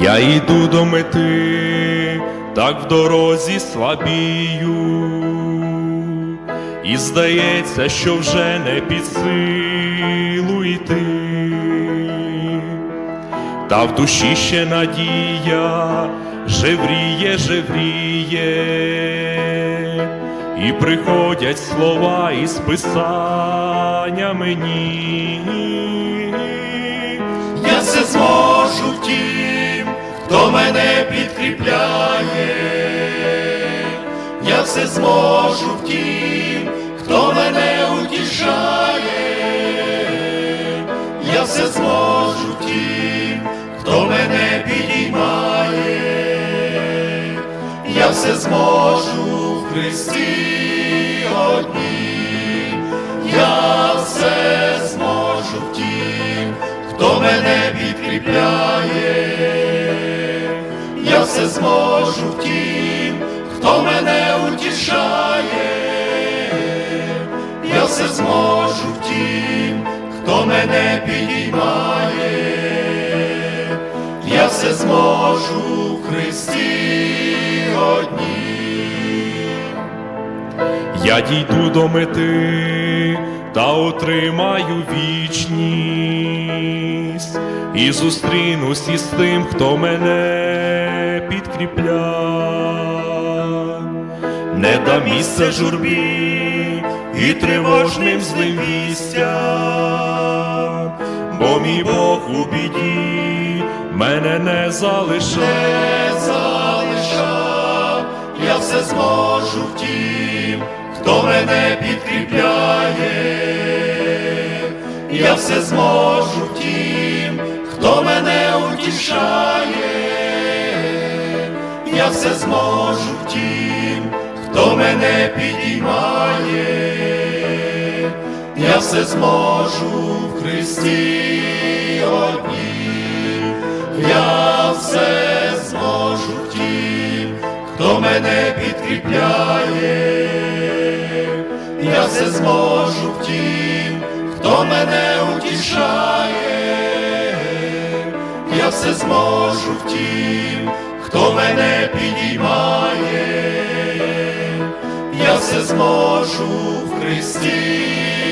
Я йду до мети, так в дорозі слабію, і здається, що вже не під силу йти, та в душі ще надія жевріє, жевріє, і приходять слова із писання мені. Я все зможу в тім, хто мене підкріпляє, я все зможу в тім, хто мене утішає, я все зможу в тім, хто мене підіймає, я все зможу в Христі одній, я все зможу в тім, хто мене підкріпляє, я все зможу в тім, хто мене утішає, я все зможу в тім, хто мене підіймає, я все зможу в Христі одній. Я дійду до мети та отримаю вічність. І зустрінусь із тим, хто мене підкріпля, не да місця журбі і тривожним злим вістям, бо мій Бог у біді мене не залишає. не залишав, я все зможу в тім, хто мене підкріпляє, я все зможу в тім, хто мене утішає, я все зможу в тім, хто мене підіймає, я все зможу в Христі одній. Я все зможу в тім, хто мене підкріпляє, я все зможу в тім, хто мене утішає, я все зможу в тім, хто мене підіймає, я все зможу в Христі.